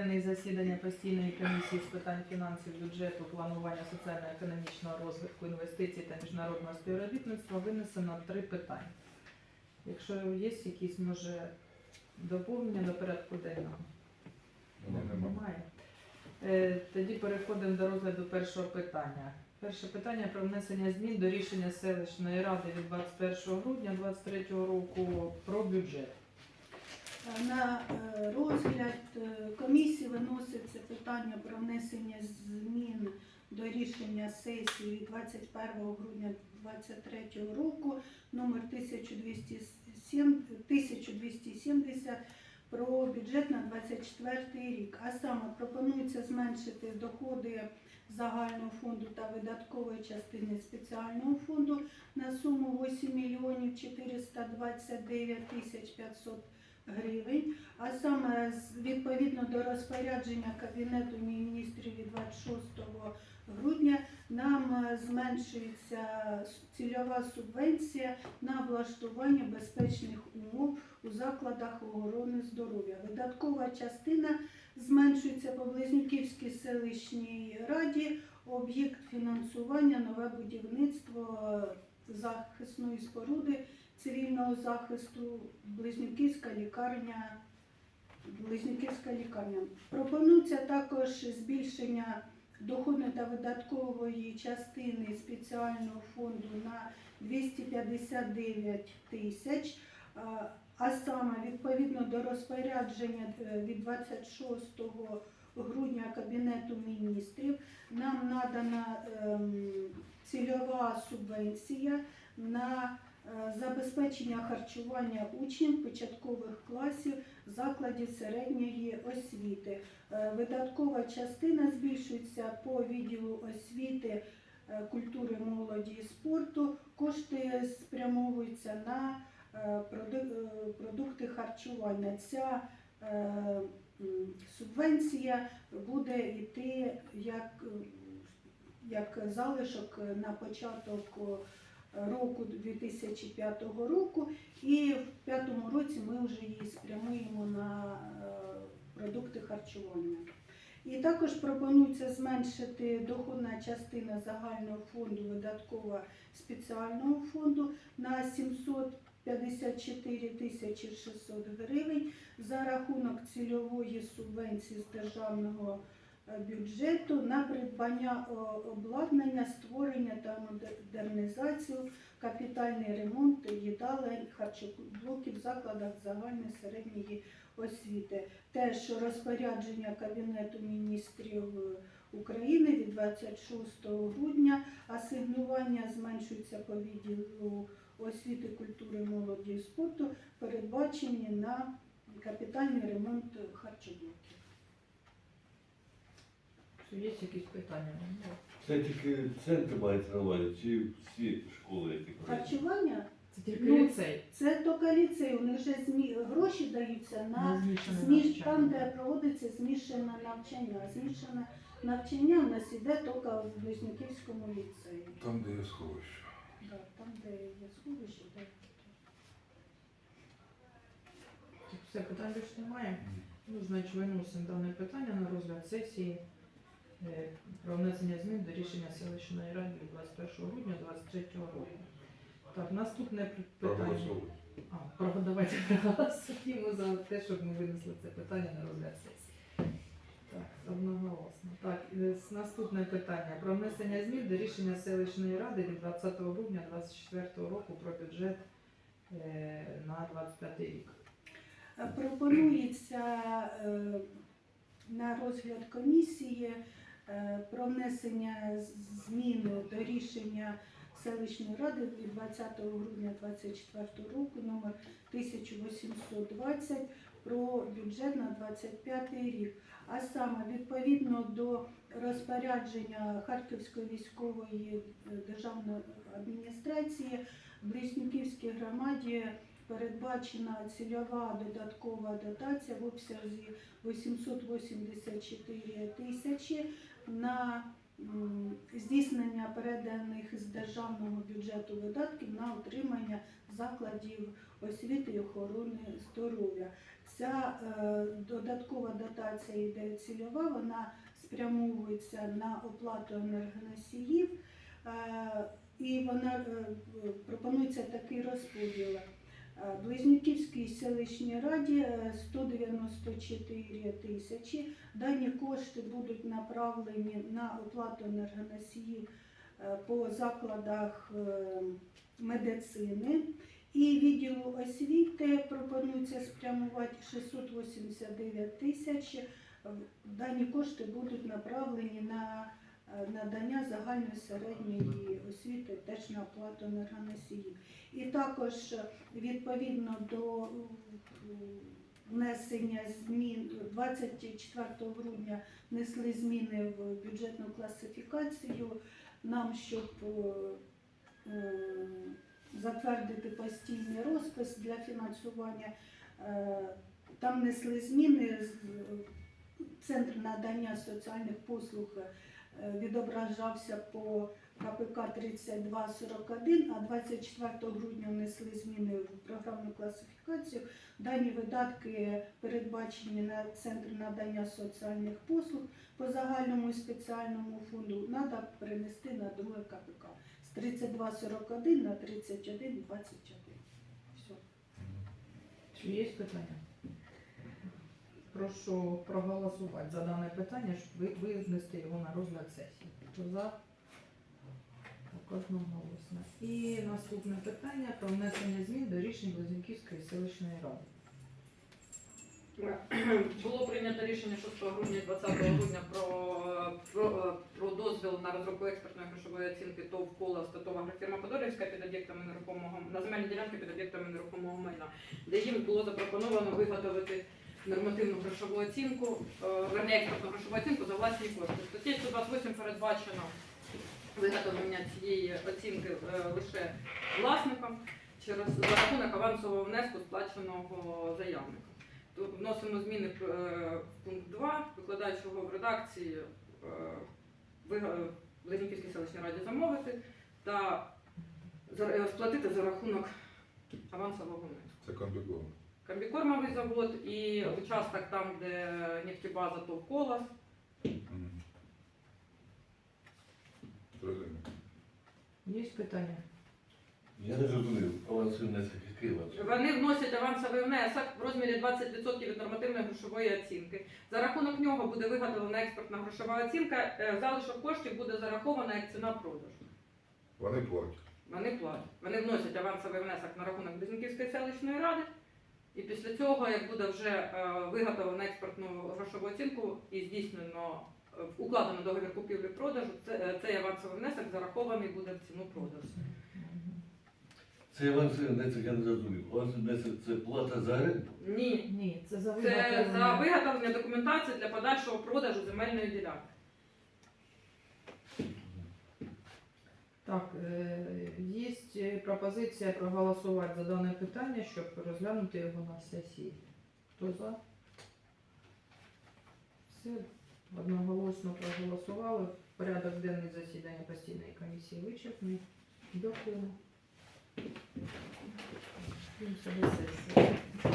денний засідання постійної комісії з питань фінансів, бюджету, планування соціально-економічного розвитку, інвестицій та міжнародного співробітництва винесено три питання. Якщо є якісь, може, доповнення до порядку денного? Немає. Е, Тоді переходимо до розгляду першого питання. Перше питання про внесення змін до рішення селищної ради від 21 грудня 2023 року про бюджет. На е, розгляд е, комісії виноситься питання про внесення змін до рішення сесії від 21 грудня 2023 року номер 1207 1270 про бюджет на 24 рік. А саме пропонується зменшити доходи загального фонду та видаткової частини спеціального фонду на суму 8 мільйонів 429 тисяч 500 гривень, а саме відповідно до розпорядження Кабінету міністрів від 26 грудня нам е, зменшується цільова субвенція на влаштування безпечних умов у закладах охорони здоров'я. Видаткова частина зменшується по Близнюківській селищній раді. Об'єкт фінансування нове будівництво е, захисної споруди цивільного захисту Близнюківська лікарня. Близнюківська лікарня. Пропонується також збільшення доходної та видаткової частини спеціального фонду на 259 тисяч. А- саме відповідно до розпорядження е, від 26 грудня Кабінету міністрів нам надана ем, цільова субвенція на забезпечення харчування учнів початкових класів закладів середньої освіти. Е, Видаткова частина збільшується по відділу освіти, е, культури, молоді і спорту. Кошти спрямовуються на е, е, продукти харчування. Ця е, субвенція буде йти як, е, як залишок на початок е, року 2005 року, і в п'ятому році ми вже її спрямуємо на е, продукти харчування. І також пропонується зменшити доходна частина загального фонду видаткова спеціального фонду на 754 тисячі 600 гривень за рахунок цільової субвенції з державного бюджету на придбання обладнання, створення та модернізацію, капітальний ремонт їдалень, харчоблоків закладах загальної середньої освіти. Теж розпорядження Кабінету міністрів України від 26 грудня асигнування зменшується по відділу освіти, культури, молоді і спорту, передбачені на капітальний ремонт харчоблоків. Чи є якісь питання? Це тільки центр мається на увазі, чи всі школи, які працюють? Харчування Це тільки Ну, ліцей. це тільки ліцей, у них вже змі... гроші даються на змішане Зміш... навчання. там, де проводиться змішане навчання. А Змішане навчання в нас іде тільки в Близнюківському ліцеї. Там, де є сховище. Да, там, де є сховище, де Все, питань більше немає. Ну, значить, виносимо дане питання на розгляд сесії про внесення змін до рішення селищної ради від 21 грудня 2023 року. Так, наступне питання. Проголосовуй. А, про- давайте проголосуємо за те, щоб ми винесли це питання на розгляд сесії. Так, одноголосно. Так, е, с- наступне питання про внесення змін до рішення селищної ради від 20 грудня 2024 року про бюджет е, на 25 рік. Е, Пропонується е, на розгляд комісії е, про внесення з- змін до рішення селищної ради від 20 грудня 2024 року номер 1820 про бюджет на 25 рік. А саме відповідно до розпорядження Харківської військової е, державної адміністрації в Близнюківській громаді передбачена цільова додаткова дотація в обсязі 884 тисячі на здійснення переданих з державного бюджету видатків на утримання закладів освіти і охорони здоров'я. Ця е, додаткова дотація йде цільова, вона спрямовується на оплату енергоносіїв, е, і вона е, пропонується такий розподіл. Е, Близнюківській селищній раді е, 194 тисячі. Дані кошти будуть направлені на оплату енергоносіїв е, по закладах е, медицини. І відділу освіти пропонується спрямувати 689 тисяч. Е, Дані кошти будуть направлені на е, надання загальної середньої освіти теж на оплату енергоносіїв. І також е, відповідно до е, внесення змін 24 грудня внесли зміни в бюджетну класифікацію нам, щоб е, е, затвердити постійний розпис для фінансування. Е, Там внесли зміни. Центр надання соціальних послуг е, відображався по КПК 3241, а 24 грудня внесли зміни в програмну класифікацію. Дані видатки передбачені на центр надання соціальних послуг по загальному і спеціальному фонду. Треба перенести на друге КПК з 3241 на 3121. Все. Чи є питання? Прошу проголосувати за дане питання, щоб ви- винести його на розгляд сесії. Хто за? Одноголосно. І наступне питання про внесення змін до рішень Близнюківської селищної ради. Було прийнято рішення 6 грудня 20 грудня про, про, про дозвіл на розробку експертної грошової оцінки ТОВ «Колос» та ТОВ «Агрофірма Подолівська» під об'єктами нерухомого на земельні ділянки під об'єктами нерухомого майна, де їм було запропоновано виготовити нормативну грошову оцінку, е, верні експертну грошову оцінку за власні кошти. Статті 128 передбачено виготовлення цієї оцінки е, лише власникам через за рахунок авансового внеску сплаченого заявником. Тут вносимо зміни е, в пункт 2, викладаючи його в редакції е, вига- Близнюківській селищній раді замовити та е, сплатити за рахунок авансового внеску. Це комбікорм. Комбікормовий завод і участок там, де нефтебаза ТОВ Мгм. Зрозумів. Є питання? Я не зрозумів, авансовий внесок який ваш? Вони вносять авансовий внесок в розмірі 20% від нормативної грошової оцінки. За рахунок нього буде виготовлена експертна грошова оцінка. е, Залишок коштів буде зарахована як ціна продажу. Вони платять. Вони платять. Вони вносять авансовий внесок на рахунок Близнюківської селищної ради. І після цього, як буде вже е, виготовлено експертну грошову оцінку і здійснено е, укладено договір купівлі-продажу, е, цей авансовий внесок зарахований буде в ціну продажу. Це авансовий внесок, я не зрозумів. Авансовий внесок це плата за оренду? Ні, Ні, це за це за виготовлення документації для подальшого продажу земельної ділянки. Так, є пропозиція проголосувати за дане питання, щоб розглянути його на сесії. Хто за? Все, одноголосно проголосували. Порядок денний засідання постійної комісії вичерпний. Дякуємо. Сесії.